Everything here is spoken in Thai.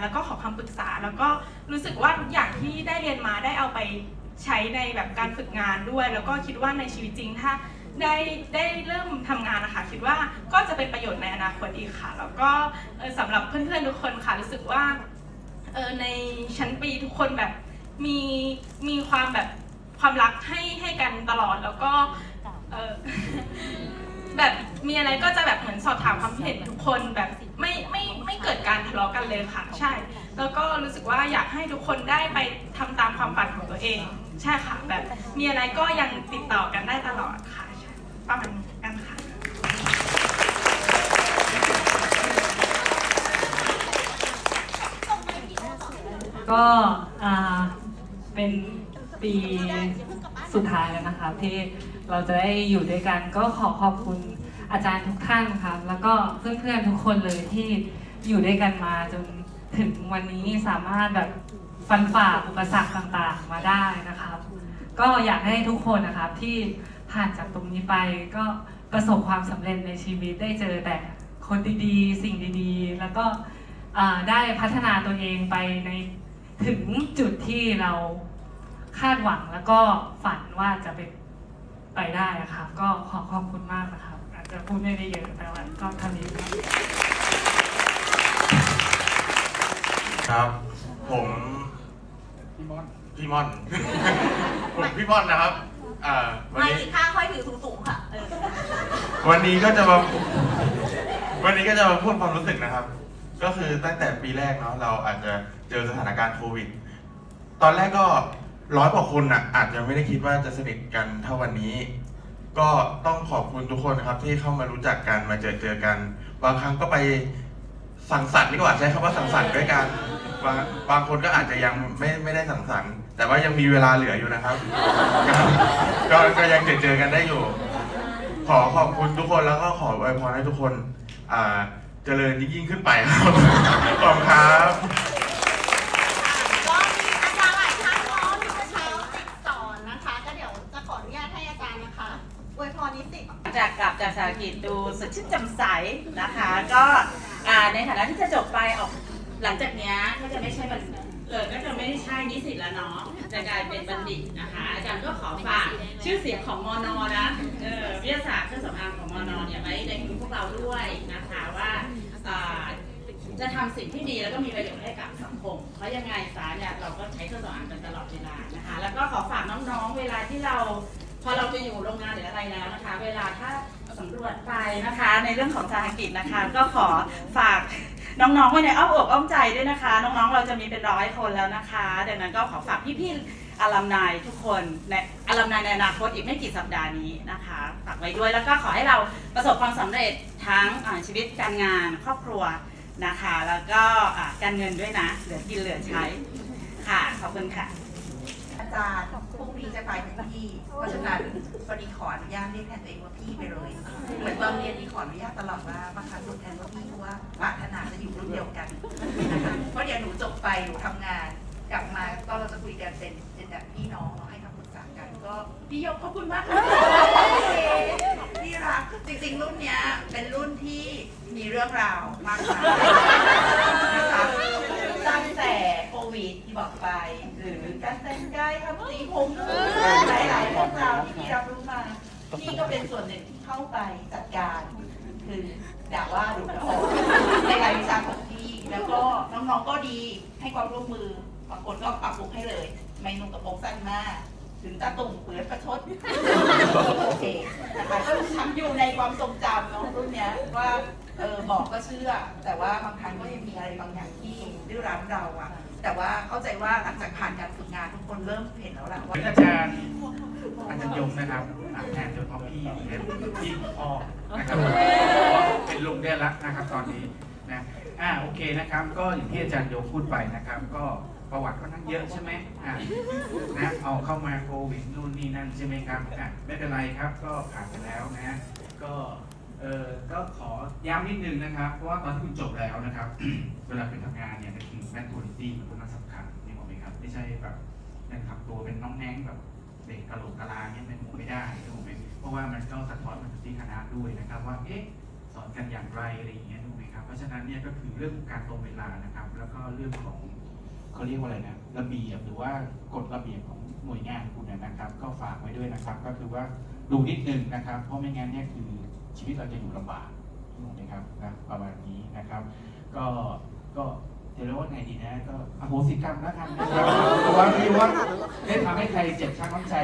แล้วก็ขอคำปรึกษา แล้วก็รู้สึกว่าทุกอย่างที่ได้เรียนมาได้เอาไปใช้ในแบบการฝึกงานด้วย แล้วก็คิดว่าในชีวิตจริงถ้าได้ได้เริ่มทำงานนะคะคิดว่าก็จะเป็นประโยชน์ในอนาคตอีกค่ะ แล้วก็เอ่อสำหรับเพื่อนๆทุกคนค่ะรู้สึกว่าในชั้นปีทุกคนแบบมีมีความแบบความรักให้ให้กันตลอดแล้วก็แบบมีอะไรก็จะแบบเหมือนสอบถามความเห็นทุกคนแบบไม่ไม่ไม่ เกิดการทะเลาะกันเลยค่ะ ใช่ แล้วก็รู้สึกว่าอยากให้ทุกคนได้ไปทำตามความฝันของตัวเอง ใช่ค่ะ แบบมีอะไรก็ยังติดต่อกันได้ตลอดค่ะใช่ประมาณนี้กันค่ะก็อ่าเป็นปีสุดท้ายแล้วนะคะที่เราจะได้อยู่ด้วยกันก็ขอขอบคุณอาจารย์ทุกท่านค่ะแล้วก็เพื่อนๆทุกคนเลยที่ อยู่ด้วยกันมาจนถึงวันนี้สามารถแบบฟันฝ่าอุปสรรคต่างๆมาได้นะครับ ก็อยากให้ทุกคนนะครับที่ผ่านจากตรงนี้ไปก็ประสบความสำเร็จในชีวิตได้เจอแต่คนดีๆ สิ่งดีๆ แล้วก็ได้พัฒนาตัวเองไปในถึงจุดที่เราคาดหวังแล้วก็ฝันว่าจะเป็นไปได้อะครับ ก็ขอขอบคุณมากนะครับ อาจจะพูดไม่ได้เยอะแต่ว่าก็ท่านี้ครับ ครับ ผมพี่ม่อนพี่ม่อน ผมพี่ม่อนนะครับอ่าวันไม่นี้ข้างค่อยถือสูงๆค่ะเออวันนี้ก็จะมา วันนี้ก็จะมาพูดความรู้สึกนะครับ ก็คือตั้งแต่ปีแรกเนาะเราอาจจะเจอสถานการณ์โควิด ตอนแรกก็ร้อยกว่าคนอะ อาจจะไม่ได้คิดว่าจะสนิทกันเท่าวันนี้ ก็ต้องขอบคุณทุกคนนะครับ ที่เข้ามารู้จักกันมาเจอเจอกัน บางครั้งก็ไป สังสรรค์ดีกว่าใช้คำว่าสังสรรค์ด้วยกันบางบางคนก็อาจจะยังไม่ไม่ได้สังสรรค์แต่ว่ายังมีเวลาเหลืออยู่นะครับ ก็ก็ยังเจอเจอกันได้อยู่ ขอขอบคุณทุกคนแล้วก็ขออวยพรให้ทุกคน อ่าเจริญยิ่งๆขึ้นไปครับขอบคุณครับก็มีอาจารย์หลายท่านเนาะที่เมื่อเช้าติดสอนนะคะ ก็เดี๋ยวจะขออนุญาตให้อาจารย์นะคะอวยพรนิสิต จากกลับจากสากิจดูสดชื่นแจ่มใสนะคะ ก็ อ่าในฐานะที่จะจบไปออกหลังจากเนี้ยก็จะไม่ใช่บัณฑิตเออก็จะไม่ใช่นิสิตแล้วเนาะจะกลายเป็นบัณฑิตนะคะ อาจารย์ก็ขอฝากชื่อเสียงของมอนอนะเออวิทยาศาสตร์เครื่องสำอางของมอนอเนี่ยไว้ในมือพวกเราด้วยนะคะว่าจะทำสิ่งที่ดีแล้วก็มีประโยชน์ให้กับสังคม เพราะยังไงสารเนี่ยเราก็ใช้เครื่องสำอางกันตลอดเวลานะคะ แล้วก็ขอฝากน้องๆเวลาที่เรา อเราจะอยู่โรงงานหรืออะไรแล้วนะคะ เวลาถ้าสำรวจไปนะคะ ในเรื่องของสาหกิจนะคะ ก็ขอฝากน้องๆไว้ในอ้อมอกอ้อมใจด้วยนะคะ น้องๆเราจะมีเป็นร้อยคนแล้วนะคะดังนั้นก็ขอฝากพี่ๆอาลัมนายทุกคนในอาลัมนายในอนาคตอีกไม่กี่สัปดาห์นี้นะคะฝากไว้ด้วยแล้วก็ขอให้เราประสบความสำเร็จทั้งชีวิตการงานครอบครัวนะคะ แล้วก็การเงินด้วยนะเหลือกินเหลือใช้ค่ะขอบคุณค่ะ จารย์พรุ่งนี้จะไปเป็นพี่ เพราะฉะนั้นวันนี้ขออนุญาตเรียกแทนตัวเองว่าพี่ไปเลย เหมือนตอนเรียนนี่ขออนุญาตตลอดว่าบางครั้งรุ่นแทนว่าพี่เพราะว่าปรารถนาจะอยู่รุ่นเดียวกันนะคะเพราะเดี๋ยวหนูจบไปหนูทำงาน กลับมาก็เราจะคุยกันเป็นเป็นแบบพี่น้องเนาะให้คำปรึกษากันก็พี่ยกขอบคุณมากค่ะพี่รักจริงๆรุ่นเนี้ยเป็นรุ่นที่มีเรื่องราวมากมายนะคะตั้งแต่โควิดที่บอกไป หรือการแต่งกาย ทำสีผมหลายๆเรื่องราวที่พี่รับรู้มาพี่ก็เป็นส่วนหนึ่งที่เข้าไปจัดการ คือด่าว่าดูกระโปในรายวิชาของพี่แล้วก็น้องๆก็ดีให้ความร่วมมือบางคนก็ปรับปรุงให้เลย ไม่นุ่งกระโปรงสั้นมาก ถึงตาตุ่มเปื้อนประชดโอเคนะคะก็ทำอยู่ในความทรงจำน้องรุ่นเนี้ยว่าเออบอกก็เชื่อ แต่ว่าบางครั้งก็ยังมีอะไรบางอย่างที่ดื้อรั้นเราอะ แต่ว่าเข้าใจว่าหลังจากผ่านการฝึกงานทุกคนเริ่มเห็นแล้วแหละว่าอาจารย์อาจารย์ยงนะครับอาแทนจนพ่อพี่เป็นพี่พ่อนะครับเป็นลุงได้ละนะครับตอนนี้นะอ่าโอเคนะครับ ก็อย่างที่อาจารย์ยงพูดไปนะครับ ก็ประวัติค่อนข้งเยอะใช่ไหมอ่านะเอาเข้ามาโควิดนู่นนี่นั่นใช่ไหมครับอะไม่เป็นไรครับก็ผ่านไปแล้วนะ ก็ เออก็ขอย้ำนิดนึงนะครับ เพราะว่าตอนที่คุณจบแล้วนะครับ เวลาไปทำงานเนี่ยคือแมทโทนิตี้มันค่อนข้างสำคัญนี่บอกไหมครับ ไม่ใช่แบบยังทำตัวเป็นน้องแน้งแบบเด็กกะโหลกกะลาเนี่ยเป็นหมูไม่ได้ถูกไหมเพราะว่ามันก็สะท้อนมาที่คณะด้วยนะครับว่าเอ๊ะสอนกันอย่างไรอะไรอย่างเงี้ยถูกไหมครับเพราะฉะนั้นเนี่ยก็คือเรื่องการตรงเวลานะครับ แล้วก็เรื่องของเขาเรียกว่าอะไรนะระเบียบหรือว่ากฎระเบียบของหน่วยงานคุณนะครับ ก็ฝากไว้ด้วยนะครับ ก็คือว่าดูนิดนึงนะครับ เพราะไม่งั้นเนี่ยคือ ชีวิตเราจะอยู่ลำบากถูกไหมครับนะประมาณนี้นะครับ ก็ก็จะเรียกว่าไงดีนะ ก็อโหสิกรรมแล้วกันนะครับเพราะว่าไม่รู้ว่าได้ทำให้ใครเจ็บช้ำน้ำใจ